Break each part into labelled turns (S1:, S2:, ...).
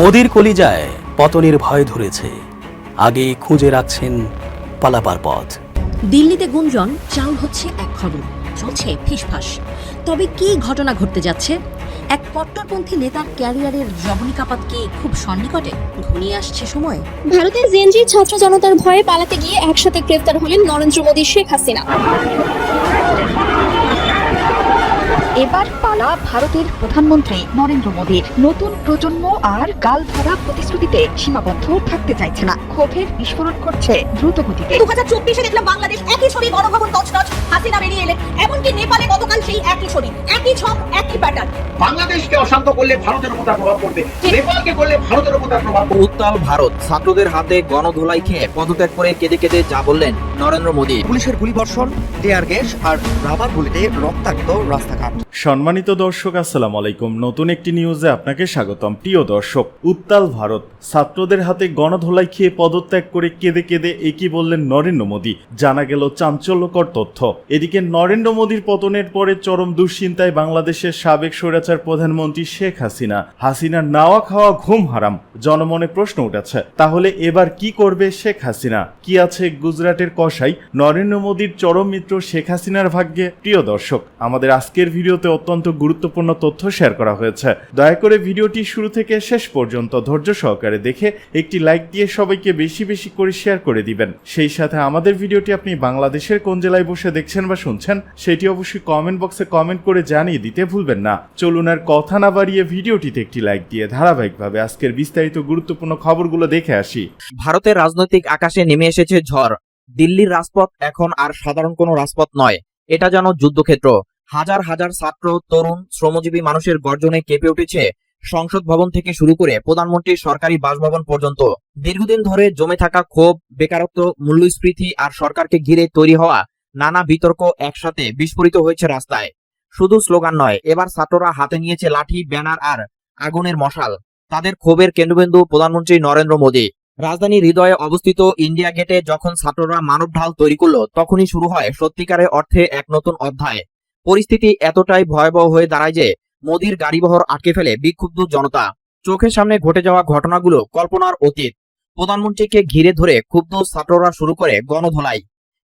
S1: মোদির কলিজায় পতনের ভয় ধরেছে। আগে খুঁজে রাখছেন পালাবার পথ।
S2: দিল্লিতে গুঞ্জন চাউল হচ্ছে এক খবর চলছে ফিসফাস। তবে কি ঘটনা ঘটতে যাচ্ছে? এক কট্টরপন্থী নেতার ক্যারিয়ারের জবনিকাপাত কি খুব সন্নিকটে ঘনিয়ে আসছে সময়।
S3: ভারতের জেনজি ছাত্র জনতার ভয়ে পালাতে গিয়ে একসাথে গ্রেফতার হলেন নরেন্দ্র মোদী শেখ হাসিনা।
S4: এবার পালা ভারতের প্রধানমন্ত্রী নরেন্দ্র মোদীর নতুন প্রজন্ম আর গাল ভরা প্রতিশ্রুতিতে সীমাবদ্ধ থাকতে চাইছে না। ক্ষোভের বিস্ফোরণ করছে দ্রুত গতিতে
S5: দু হাজার চব্বিশে দেখলাম বাংলাদেশ একই ছবি গণভবন তছনছ হাসিনা বেরিয়ে এলেন এমনকি নেপালে গতকাল সেই একই ছবি একই ছক একই প্যাটার্ন
S6: বাংলাদেশকে অশান্ত করলে ভারতের উপর তার প্রভাব পড়বে। নেপালকে করলে ভারতের উপর তার প্রভাব পড়বে।
S7: উত্তাল ভারত ছাত্রদের হাতে গণধোলাই খেয়ে পদত্যাগ করে কেঁদে কেঁদে যা বললেন নরেন্দ্র মোদী।
S8: পুলিশের গুলিবর্ষণ টিয়ার গ্যাস আর রাবার গুলিতে রক্তাক্ত রাস্তাঘাট।
S9: সম্মানিত দর্শক, আসসালামু আলাইকুম। নতুন একটি নিউজে আপনাকে স্বাগতম। প্রিয় দর্শক, উত্তাল ভারত। ছাত্রদের হাতে গণধোলাই খেয়ে পদত্যাগ করে কেঁদে কেঁদে একই বললেন নরেন্দ্র মোদী। জানা গেল চাঞ্চল্যকর তথ্য। এদিকে নরেন্দ্র মোদীর পতনের পরে চরম দুশ্চিন্তায় বাংলাদেশের সাবেক স্বৈরাচার প্রধানমন্ত্রী শেখ হাসিনা। হাসিনার নাওয়া খাওয়া ঘুম হারাম। জনমনে প্রশ্ন উঠেছে, তাহলে এবার কি করবে শেখ হাসিনা? কি আছে গুজরাটের কষাই নরেন্দ্র মোদীর চরম মিত্র শেখ হাসিনার ভাগ্যে। প্রিয় দর্শক, আমাদের আজকের ভিডিওতে অত্যন্ত গুরুত্বপূর্ণ তথ্য শেয়ার করা হয়েছে। দয়া করে ভিডিওটি শুরু থেকে শেষ পর্যন্ত ধৈর্য সহকারে দেখে একটি লাইক দিয়ে সবাইকে বেশি বেশি করে শেয়ার করে দিবেন। সেই সাথে আমাদের ভিডিওটি আপনি বাংলাদেশের কোন জেলায় বসে দেখছেন বা শুনছেন, সেটি অবশ্যই কমেন্ট বক্সে কমেন্ট করে জানিয়ে দিতে ভুলবেন না। চলুন আর কথা না বাড়িয়ে ভিডিওটিতে একটি লাইক দিয়ে ধারাবাহিকভাবে আজকের বিস্তারিত গুরুত্বপূর্ণ খবরগুলো দেখে আসি।
S7: ভারতের রাজনৈতিক আকাশে নেমে এসেছে ঝড়। দিল্লির রাজপথ এখন আর সাধারণ কোনো রাজপথ নয়। এটা যেন যুদ্ধক্ষেত্র। হাজার হাজার ছাত্র, তরুণ, শ্রমজীবী মানুষের গর্জনে কেঁপে উঠেছে সংসদ ভবন থেকে শুরু করে প্রধানমন্ত্রীর সরকারি বাসভবন পর্যন্ত। দীর্ঘদিন ধরে জমে থাকা ক্ষোভ, বেকারত্ব, মূল্যস্ফীতি আর সরকারকে ঘিরে তৈরি হওয়া নানা বিতর্ক একসাথে বিস্ফোরিত হয়েছে রাস্তায়। শুধু স্লোগান নয়, এবার ছাত্ররা হাতে নিয়েছে লাঠি, ব্যানার আর আগুনের মশাল। তাদের ক্ষোভের কেন্দ্রবিন্দু প্রধানমন্ত্রী নরেন্দ্র মোদী। রাজধানীর হৃদয়ে অবস্থিত ইন্ডিয়া গেটে যখন ছাত্ররা মানব ঢাল তৈরি করল, তখনই শুরু হয় সত্যিকারের অর্থে এক নতুন অধ্যায়। পরিস্থিতি এতটাই ভয়াবহ হয়ে দাঁড়ায় যে মোদির গাড়িবহর আটকে ফেলে বিক্ষুব্ধ জনতা। চোখের সামনে ঘটে যাওয়া ঘটনাগুলো কল্পনার অতীত। প্রধানমন্ত্রীকে ঘিরে ধরে ক্ষুব্ধ ছাত্ররা শুরু করে গণধোলাই।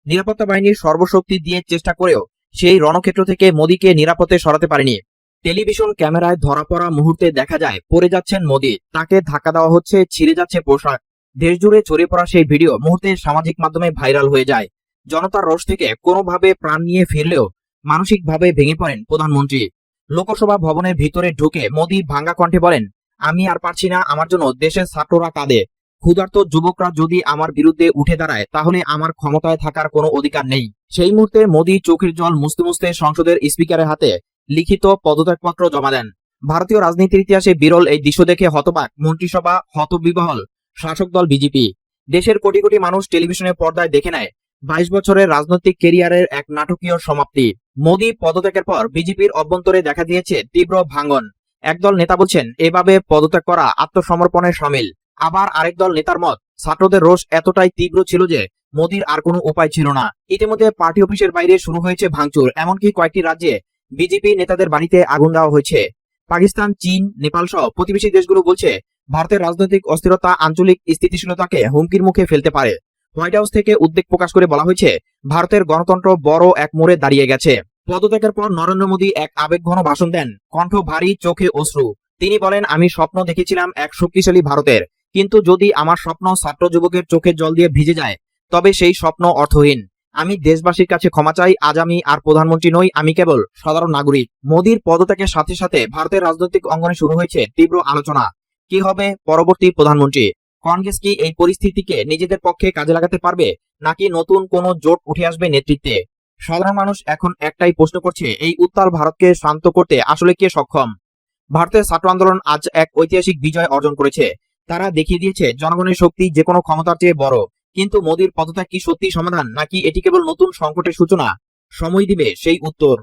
S7: নিরাপত্তা বাহিনীর সর্বশক্তি দিয়ে চেষ্টা করেও সেই রণক্ষেত্র থেকে মোদীকে নিরাপদে সরাতে পারেনি। টেলিভিশন ক্যামেরায় ধরা পড়া মুহূর্তে দেখা যায়, পড়ে যাচ্ছেন মোদী। তাকে ধাক্কা দেওয়া হচ্ছে, ছিঁড়ে যাচ্ছে পোশাক। দেশজুড়ে ছড়িয়ে পড়া সেই ভিডিও মুহূর্তে সামাজিক মাধ্যমে ভাইরাল হয়ে যায়। জনতার রোষ থেকে কোনোভাবে প্রাণ নিয়ে ফিরলেও মানসিকভাবে ভেঙে পড়েন প্রধানমন্ত্রী। লোকসভা ভবনের ভিতরে ঢুকে মোদী ভাঙ্গা কণ্ঠে বলেন, আমি আর পারছি না, আমার জন্য দেশের ছাত্ররা কাঁদে। ক্ষুধার্ত যুবকরা যদি আমার বিরুদ্ধে উঠে দাঁড়ায়, তাহলে আমার ক্ষমতায় থাকার কোনো অধিকার নেই। সেই মুহূর্তে মোদী চোখের জল মুছতে মুছতে সংসদের স্পিকারের হাতে লিখিত পদত্যাগপত্র জমা দেন। ভারতীয় রাজনীতির ইতিহাসে বিরল এই দৃশ্য দেখে হতবাক মন্ত্রিসভা হতবিবহল শাসক দল বিজেপি। দেশের কোটি কোটি মানুষ টেলিভিশনের পর্দায় দেখে নেয় বাইশ বছরের রাজনৈতিক কেরিয়ারের এক নাটকীয় সমাপ্তি। মোদী পদত্যাগের পর বিজেপির অভ্যন্তরে দেখা দিয়েছে তীব্র ভাঙন। একদল নেতা বলছেন, এভাবে পদত্যাগ করা আত্মসমর্পণের সামিল। আবার আরেক দল নেতার মত, ছাত্রদের রোষ এতটাই তীব্র ছিল যে মোদীর আর কোনো উপায় ছিল না। ইতিমধ্যে পার্টি অফিসের বাইরে শুরু হয়েছে ভাঙচুর, এমনকি কয়েকটি রাজ্যে বিজেপি নেতাদের বাড়িতে আগুন দেওয়া হয়েছে। পাকিস্তান, চীন, নেপাল সহ প্রতিবেশী দেশগুলো বলছে, ভারতের রাজনৈতিক অস্থিরতা আঞ্চলিক স্থিতিশীলতাকে হুমকির মুখে ফেলতে পারে। হোয়াইট হাউস থেকে উদ্বেগ প্রকাশ করে বলা হয়েছে, ভারতের গণতন্ত্র বড় এক মোড়ে দাঁড়িয়ে গেছে। পদত্যাগের পর নরেন্দ্র মোদী এক আবেগঘন ভাষণ দেন, কণ্ঠ ভারী, চোখে অশ্রু। তিনি বলেন, আমি স্বপ্ন দেখেছিলাম এক শক্তিশালী ভারতের। কিন্তু যদি আমার স্বপ্ন ছাত্র যুবকের চোখের জল দিয়ে ভিজে যায়, তবে সেই স্বপ্ন অর্থহীন। আমি দেশবাসীর কাছে ক্ষমা চাই, আজ আমি আর প্রধানমন্ত্রী নই, আমি কেবল সাধারণ নাগরিক। মোদীর পদত্যাগের সাথে সাথে ভারতের রাজনৈতিক অঙ্গনে শুরু হয়েছে তীব্র আলোচনা। কি হবে? পরবর্তী প্রধানমন্ত্রী। কংগ্রেস কি এই পরিস্থিতিকে নিজেদের পক্ষে কাজে লাগাতে পারবে? নাকি নতুন কোন জোট উঠে আসবে নেতৃত্বে? সাধারণ মানুষ এখন একটাই প্রশ্ন করছে, এই উত্তাল ভারতকে শান্ত করতে আসলে কে সক্ষম? ভারতের ছাত্র আন্দোলন আজ এক ঐতিহাসিক বিজয় অর্জন করেছে। তারা দেখিয়ে দিয়েছে, জনগণের শক্তি যে কোনো ক্ষমতার চেয়ে বড়। কিন্তু মোদীর পদত্যাগ কি সত্যি সমাধান? নাকি এটি কেবল নতুন সংকটের সূচনা? সময় দিবে সেই উত্তর।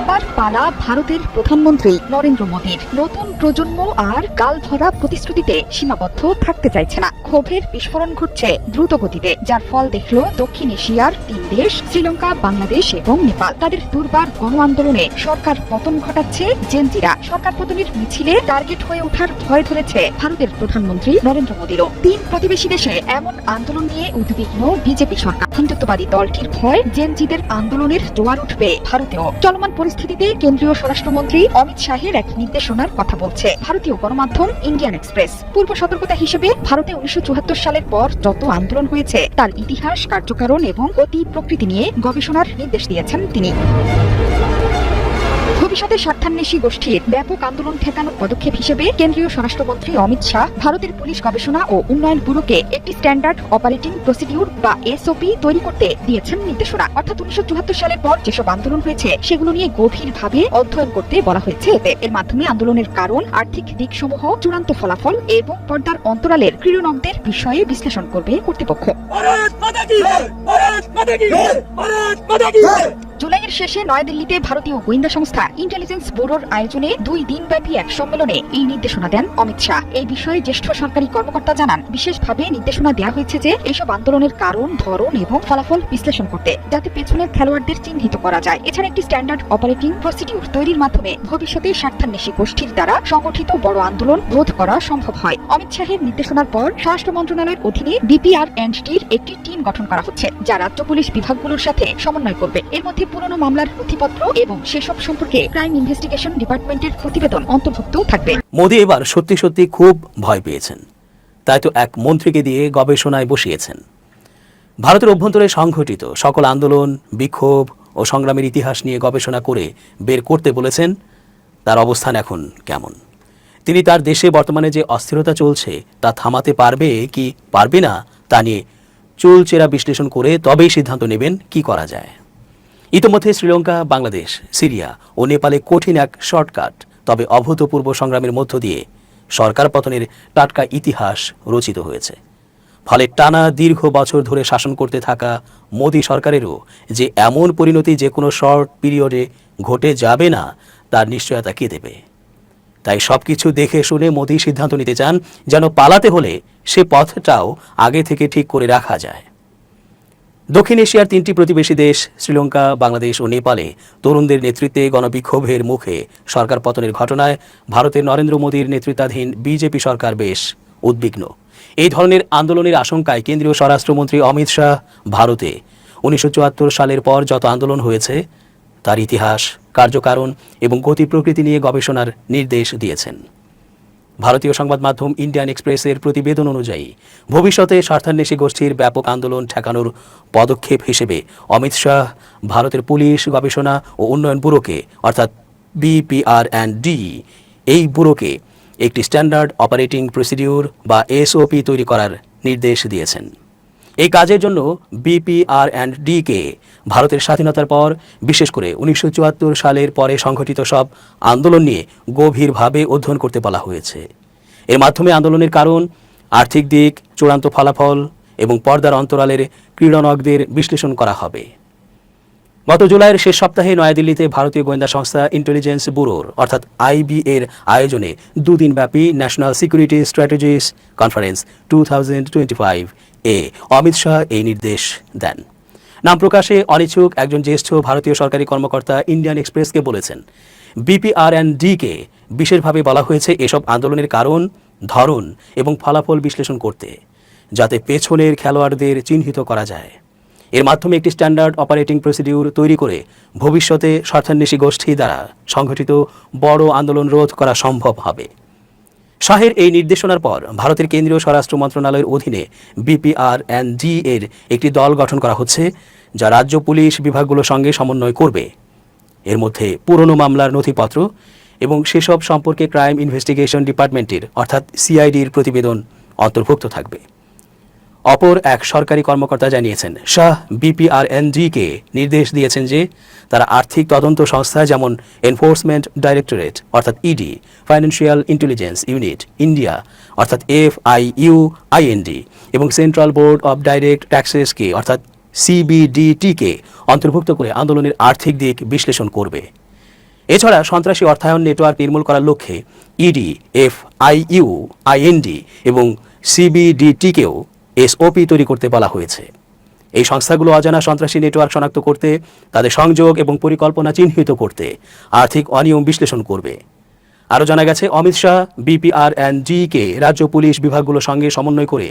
S4: এবার পালা ভারতের প্রধানমন্ত্রী নরেন্দ্র মোদীর নতুন প্রজন্ম আর গাল ভরা প্রতিশ্রুতিতে সীমাবদ্ধ থাকতে চাইছে না। ক্ষোভের বিস্ফোরণ ঘটছে দ্রুত গতিতে যার ফল দেখল দক্ষিণ এশিয়ার তিন দেশ, শ্রীলঙ্কা, বাংলাদেশ এবং নেপাল। তাদের দুর্বার গণ আন্দোলনে সরকার পতন ঘটাচ্ছে জেনজিরা। সরকার পতনের মিছিলে টার্গেট হয়ে ওঠার ভয় ধরেছে ভারতের প্রধানমন্ত্রী নরেন্দ্র মোদীরও। তিন প্রতিবেশী দেশে এমন আন্দোলন নিয়ে উদ্বিগ্ন বিজেপি সরকার। হিন্দুত্ববাদী দলটির ভয় জেনজিদের আন্দোলনের জোয়ার উঠবে ভারতেও। চলমান পরিস্থিতিতে কেন্দ্রীয় স্বরাষ্ট্রমন্ত্রী অমিত শাহের এক নির্দেশনার কথা বলছে। ভারতীয় গণমাধ্যম ইন্ডিয়ান এক্সপ্রেস। পূর্ব সতর্কতা হিসেবে ভারতে উনিশশো চুয়াত্তর সালের পর যত আন্দোলন হয়েছে, তার ইতিহাস, কার্যকারণ এবং অতি প্রকৃতি নিয়ে গবেষণার নির্দেশ দিয়েছেন তিনি। ভবিষ্যতে স্বার্থান্বেষী গোষ্ঠীর ব্যাপক আন্দোলন ঠেকানোর পদক্ষেপ হিসেবে কেন্দ্রীয় স্বরাষ্ট্রমন্ত্রী অমিত শাহ, ভারতের পুলিশ গবেষণা ও উন্নয়ন ব্যুরোকে একটি স্ট্যান্ডার্ড অপারেটিং প্রসিডিউর বা এসওপি তৈরি করতে দিয়েছেন নির্দেশনা। অর্থাৎ উনিশশো চুয়াত্তর সালের পর যেসব আন্দোলন হয়েছে, সেগুলো নিয়ে গভীরভাবে অধ্যয়ন করতে বলা হয়েছে এতে। এর মাধ্যমে আন্দোলনের কারণ, আর্থিক দিকসমূহ, চূড়ান্ত ফলাফল এবং পর্দার অন্তরালের ক্রীড়নকদের বিষয়ে বিশ্লেষণ করবে কর্তৃপক্ষ। জুলাইয়ের শেষে নয়াদিল্লিতে ভারতীয় গোয়েন্দা সংস্থা ইন্টেলিজেন্স ব্যুরোর আয়োজনে দুই দিনব্যাপী এক সম্মেলনে এই নির্দেশনা দেন অমিত শাহ। এই বিষয়ে জ্যেষ্ঠ সরকারি কর্মকর্তা জানান, বিশেষভাবে নির্দেশনা দেওয়া হয়েছে যে এইসব আন্দোলনের কারণ, ধরন এবং ফলাফল বিশ্লেষণ করতে যাতে পেছনের খেলোয়াড়দের চিহ্নিত করা যায়। এছাড়া একটি স্ট্যান্ডার্ড অপারেটিং প্রসিডিউর তৈরির মাধ্যমে ভবিষ্যতে স্বার্থান্বেষী গোষ্ঠীর দ্বারা সংগঠিত বড় আন্দোলন রোধ করা সম্ভব হয়। অমিত শাহের নির্দেশনার পর স্বরাষ্ট্র মন্ত্রণালয়ের অধীনে বিপিআর এন্ড টির একটি টিম গঠন করা হচ্ছে, যা রাজ্য পুলিশ বিভাগগুলোর সাথে সমন্বয় করবে। এর মধ্যে পুরনো মামলার নথিপত্র এবং সেসব সম্পর্কে ক্রাইম ইনভেস্টিগেশন ডিপার্টমেন্টের প্রতিবেদন অন্তর্ভুক্ত থাকবে।
S1: মোদী এবার সত্যি সত্যি খুব ভয় পেয়েছেন। তাই তো এক মন্ত্রীকে দিয়ে গবেষণায় বসিয়েছেন। ভারতের অভ্যন্তরে সংঘটিত সকল আন্দোলন, বিক্ষোভ ও সংগ্রামের ইতিহাস নিয়ে গবেষণা করে বের করতে বলেছেন, তার অবস্থান এখন কেমন? তিনি তার দেশে বর্তমানে যে অস্থিরতা চলছে, তা থামাতে পারবে কি পারবে না, তা নিয়ে চুলচেরা বিশ্লেষণ করে তবেই সিদ্ধান্ত নেবেন কি করা যায়। ইতোমধ্যে শ্রীলঙ্কা, বাংলাদেশ, সিরিয়া ও নেপালে কঠিন এক শর্টকাট। তবে অভূতপূর্ব সংগ্রামের মধ্য দিয়ে সরকার পতনের টাটকা ইতিহাস রচিত হয়েছে। ফলে টানা দীর্ঘ বছর ধরে শাসন করতে থাকা মোদী সরকারেরও যে এমন পরিণতি যে কোনো শর্ট পিরিয়ডে ঘটে যাবে না, তার নিশ্চয়তা কে দেবে? তাই সবকিছু দেখে শুনে মোদী সিদ্ধান্ত নিতে চান, যেন পালাতে হলে সে পথটাও আগে থেকে ঠিক করে রাখা যায়। দক্ষিণ এশিয়ার তিনটি প্রতিবেশী দেশ, শ্রীলঙ্কা, বাংলাদেশ ও নেপালে, তরুণদের নেতৃত্বে গণবিক্ষোভের মুখে সরকার পতনের ঘটনায় ভারতের নরেন্দ্র মোদীর নেতৃত্বাধীন বিজেপি সরকার বেশ উদ্বিগ্ন। এই ধরনের আন্দোলনের আশঙ্কায় কেন্দ্রীয় স্বরাষ্ট্রমন্ত্রী অমিত শাহ ভারতে উনিশশো চুয়াত্তর সালের পর যত আন্দোলন হয়েছে, তার ইতিহাস, কার্যকারণ এবং গতি প্রকৃতি নিয়ে গবেষণার নির্দেশ দিয়েছেন। ভারতীয় সংবাদ মাধ্যম ইন্ডিয়ান এক্সপ্রেসের প্রতিবেদন অনুযায়ী, ভবিষ্যতে স্বার্থান্বেষী গোষ্ঠীর ব্যাপক আন্দোলন ঠেকানোর পদক্ষেপ হিসেবে অমিত শাহ, ভারতের পুলিশ, গবেষণা ও উন্নয়ন ব্যুরোকে, অর্থাৎ বিপিআর অ্যান্ড ডি এই ব্যুরোকে একটি স্ট্যান্ডার্ড অপারেটিং প্রসিডিউর বা এসওপি তৈরি করার নির্দেশ দিয়েছেন। এই কাজের জন্য বিপিআর অ্যান্ড ডিকে ভারতের স্বাধীনতার পর, বিশেষ করে উনিশশো চুয়াত্তর সালের পরে সংঘটিত সব আন্দোলন নিয়ে গভীরভাবে অধ্যয়ন করতে বলা হয়েছে। এর মাধ্যমে আন্দোলনের কারণ, আর্থিক দিক, চূড়ান্ত ফলাফল এবং পর্দার অন্তরালের ক্রীড়নকদের বিশ্লেষণ করা হবে। গত জুলাইয়ের শেষ সপ্তাহে নয়াদিল্লিতে ভারতীয় গোয়েন্দা সংস্থা ইন্টেলিজেন্স ব্যুরোর, অর্থাৎ আইবি এর আয়োজনে দুদিনব্যাপী national security strategies conference two এ। অমিত শাহ এই নির্দেশ দেন। নাম প্রকাশে অনিচ্ছুক একজন জ্যেষ্ঠ ভারতীয় সরকারি কর্মকর্তা ইন্ডিয়ান এক্সপ্রেসকে বলেছেন বিপিআর অ্যান্ড ডিকে বিশেষভাবে বলা হয়েছে এসব আন্দোলনের কারণ, ধরন এবং ফলাফল বিশ্লেষণ করতে, যাতে পেছনের খেলোয়াড়দের চিহ্নিত করা যায়। এর মাধ্যমে একটি স্ট্যান্ডার্ড অপারেটিং প্রসিডিউর তৈরি করে ভবিষ্যতে স্বার্থান্বেষী গোষ্ঠী দ্বারা সংঘটিত বড় আন্দোলন রোধ করা সম্ভব হবে। শাহের এই নির্দেশনার পর ভারতের কেন্দ্রীয় স্বরাষ্ট্র মন্ত্রণালয়ের অধীনে বিপিআর অ্যান্ড জি এর একটি দল গঠন করা হচ্ছে, যা রাজ্য পুলিশ বিভাগগুলোর সঙ্গে সমন্বয় করবে। এর মধ্যে পুরনো মামলার নথিপত্র এবং সেসব সম্পর্কে ক্রাইম ইনভেস্টিগেশন ডিপার্টমেন্টের, অর্থাৎ সিআইডির প্রতিবেদন অন্তর্ভুক্ত থাকবে। অপর এক সরকারি কর্মকর্তা জানিয়েছেন, শাহ বিপিআরএনজিকে নির্দেশ দিয়েছেন যে তারা আর্থিক তদন্ত সংস্থা যেমন এনফোর্সমেন্ট ডাইরেক্টরেট, অর্থাৎ ED financial intelligence unit India অর্থাৎ এফ আই ইউ আইএনডি এবং সেন্ট্রাল বোর্ড অব ডাইরেক্ট ট্যাক্সেসকে অর্থাৎ সিবিডিটিকে অন্তর্ভুক্ত করে আন্দোলনের আর্থিক দিক বিশ্লেষণ করবে। এছাড়া সন্ত্রাসী অর্থায়ন নেটওয়ার্ক নির্মূল করার লক্ষ্যে ইডি এফ আইইউ আইএনডি এবং সিবিডিটিকেও এসওপি তৈরি করতে বলা হয়েছে। এই সংস্থাগুলো অজানা সন্ত্রাসী নেটওয়ার্ক শনাক্ত করতে, তাদের সংযোগ এবং পরিকল্পনা চিহ্নিত করতে আর্থিক অনিয়ম বিশ্লেষণ করবে। আরও জানা গেছে, অমিত শাহ, বিপিআর অ্যান্ড কে রাজ্য পুলিশ বিভাগগুলোর সঙ্গে সমন্বয় করে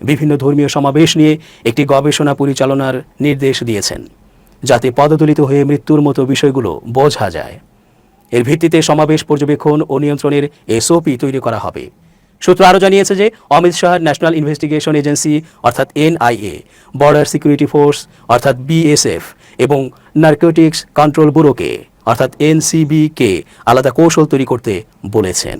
S1: বিভিন্ন ধর্মীয় সমাবেশ নিয়ে একটি গবেষণা পরিচালনার নির্দেশ দিয়েছেন, যাতে পদদলিত হয়ে মৃত্যুর মতো বিষয়গুলো বোঝা যায়। এর ভিত্তিতে সমাবেশ পর্যবেক্ষণ ও নিয়ন্ত্রণের এসওপি তৈরি করা হবে। সূত্র আরও জানিয়েছে যে Amit Shah National Investigation Agency, অর্থাৎ এনআইএ, বর্ডার সিকিউরিটি ফোর্স, অর্থাৎ বিএসএফ এবং নার্কোটিক্স কন্ট্রোল ব্যুরোকে, অর্থাৎ এনসিবিকে, আলাদা কৌশল তৈরি করতে বলেছেন।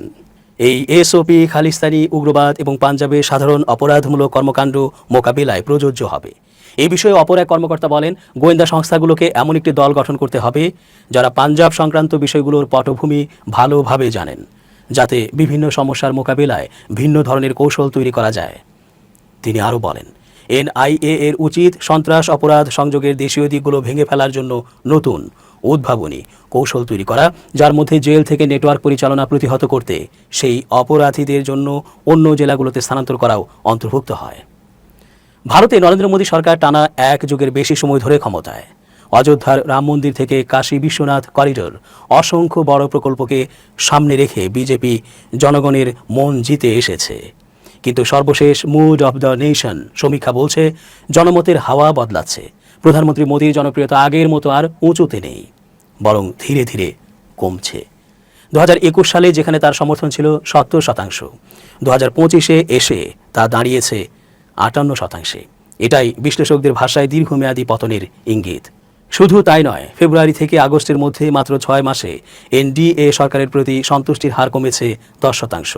S1: এই এসওপি খালিস্তানি, উগ্রবাদ এবং পাঞ্জাবে সাধারণ অপরাধমূলক কর্মকাণ্ড মোকাবিলায় প্রযোজ্য হবে। এই বিষয়ে অপর এক কর্মকর্তা বলেন, গোয়েন্দা সংস্থাগুলোকে এমন একটি দল গঠন করতে হবে যারা পাঞ্জাব সংক্রান্ত বিষয়গুলোর পটভূমি ভালোভাবে জানেন। যাতে বিভিন্ন সমস্যার মোকাবিলায় ভিন্ন ধরনের কৌশল তৈরি করা যায়। তিনি আরও বলেন, এনআইএ এর উচিত সন্ত্রাস অপরাধ সংযোগের দেশীয় দিকগুলো ভেঙে ফেলার জন্য নতুন, উদ্ভাবনী কৌশল তৈরি করা, যার মধ্যে জেল থেকে নেটওয়ার্ক পরিচালনা প্রতিহত করতে সেই অপরাধীদের জন্য অন্য জেলাগুলোতে স্থানান্তর করাও অন্তর্ভুক্ত হয়। ভারতে নরেন্দ্র মোদী সরকার টানা এক যুগের বেশি সময় ধরে ক্ষমতায়। অযোধ্যার রাম মন্দির থেকে কাশী বিশ্বনাথ করিডোর অসংখ্য বড় প্রকল্পকে সামনে রেখে বিজেপি জনগণের মন জিতে এসেছে। কিন্তু সর্বশেষ মুড অব দ্য নেশন সমীক্ষা বলছে, জনমতের হাওয়া বদলাচ্ছে। প্রধানমন্ত্রী মোদীর জনপ্রিয়তা আগের মতো আর উঁচুতে নেই, বরং ধীরে ধীরে কমছে। দু হাজার একুশ সালে যেখানে তার সমর্থন ছিল সত্তর শতাংশ, দু হাজার পঁচিশে এসে তা দাঁড়িয়েছে আটান্ন শতাংশে। এটাই বিশ্লেষকদের ভাষায় দীর্ঘমেয়াদী পতনের ইঙ্গিত। শুধু তাই নয়, ফেব্রুয়ারি থেকে আগস্টের মধ্যে মাত্র ছয় মাসে এনডিএ সরকারের প্রতি সন্তুষ্টির হার কমেছে দশ শতাংশ।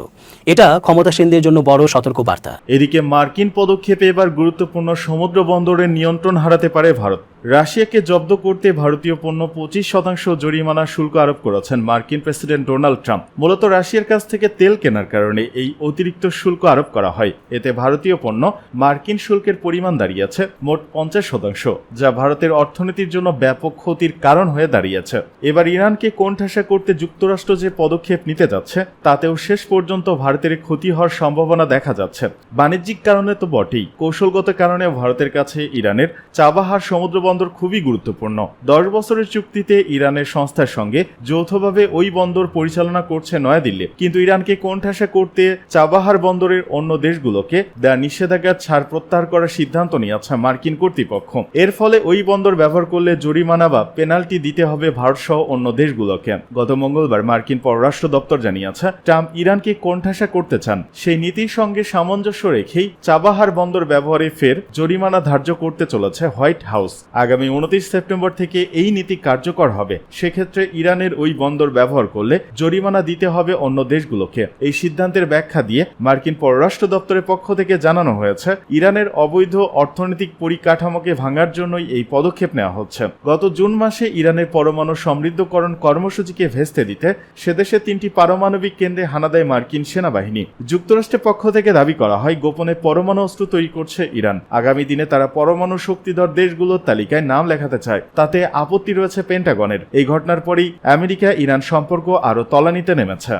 S1: এটা ক্ষমতাসীনদের জন্য বড় সতর্কবার্তা।
S9: এদিকে মার্কিন পদক্ষেপে এবার গুরুত্বপূর্ণ সমুদ্র বন্দরের নিয়ন্ত্রণ হারাতে পারে ভারত। রাশিয়াকে জব্দ করতে ভারতীয় পণ্য পঁচিশ শতাংশ জরিমানা শুল্ক আরোপ করেছেন মার্কিন প্রেসিডেন্ট ডোনাল্ড ট্রাম্প। মূলত রাশিয়ার কাছ থেকে তেল কেনার কারণে এই অতিরিক্ত শুল্ক আরোপ করা হয়। এতে ভারতীয় পণ্য মার্কিন শুল্কের পরিমাণ দাঁড়িয়েছে মোট পঞ্চাশ শতাংশ, যা ভারতের অর্থনীতির জন্য ব্যাপক ক্ষতির কারণ হয়ে দাঁড়িয়েছে। এবার ইরানকে কোণঠাসা করতে যুক্তরাষ্ট্র যে পদক্ষেপ নিতে যাচ্ছে, তাতেও শেষ পর্যন্ত ভারতের ক্ষতি হওয়ার সম্ভাবনা দেখা যাচ্ছে। বাণিজ্যিক কারণে তো বটেই। কৌশলগত কারণে ভারতের কাছে ইরানের চাবাহার সমুদ্র বন্দর খুবই গুরুত্বপূর্ণ। দশ বছরের চুক্তিতে ইরানের সংস্থার সঙ্গে যৌথভাবে ওই বন্দর পরিচালনা করছে নয়াদিল্লি। কিন্তু ইরানকে কোণঠাসা করতে চাবাহার বন্দরের অন্য দেশগুলোকে দেয়া নিষেধাজ্ঞা ছাড় প্রত্যাহার করার সিদ্ধান্ত নিয়েছে মার্কিন কর্তৃপক্ষ। এর ফলে ওই বন্দর ব্যবহার করলে জরিমানা বা পেনাল্টি দিতে হবে ভারত সহ অন্য দেশগুলোকে। গত মঙ্গলবার মার্কিন পররাষ্ট্র দপ্তর জানিয়েছে, ট্রাম্প ইরানকে কোণঠাসা করতে চান। সেই নীতির সঙ্গে সামঞ্জস্য রেখেই চাবাহার বন্দর ব্যবহারে ফের জরিমানা ধার্য করতে চলেছে হোয়াইট হাউস। আগামী উনত্রিশ সেপ্টেম্বর থেকে এই নীতি কার্যকর হবে। সেক্ষেত্রে ইরানের ওই বন্দর ব্যবহার করলে জরিমানা দিতে হবে অন্য দেশগুলোকে। এই সিদ্ধান্তের ব্যাখ্যা দিয়ে মার্কিন পররাষ্ট্র দপ্তরের পক্ষ থেকে জানানো হয়েছে, ইরানের অবৈধ অর্থনৈতিক পরিকাঠামোকে ভাঙার জন্যই এই পদক্ষেপ নেওয়া হচ্ছে। গত জুন মাসে ইরানের পরমাণু সমৃদ্ধকরণ কর্মসূচিকে ভেস্তে দিতে সেদেশে তিনটি পারমাণবিক কেন্দ্রে হানা দেয় মার্কিন সেনাবাহিনী। যুক্তরাষ্ট্রের পক্ষ থেকে দাবি করা হয়, গোপনে পরমাণু অস্ত্র তৈরি করছে ইরান। আগামী দিনে তারা পরমাণু শক্তিধর দেশগুলোর তালিকায় নাম লেখাতে চায়। তাতে আপত্তি রয়েছে পেন্টাগনের এই ঘটনার পরই আমেরিকা ইরান সম্পর্ক আরও তলানিতে নেমেছে।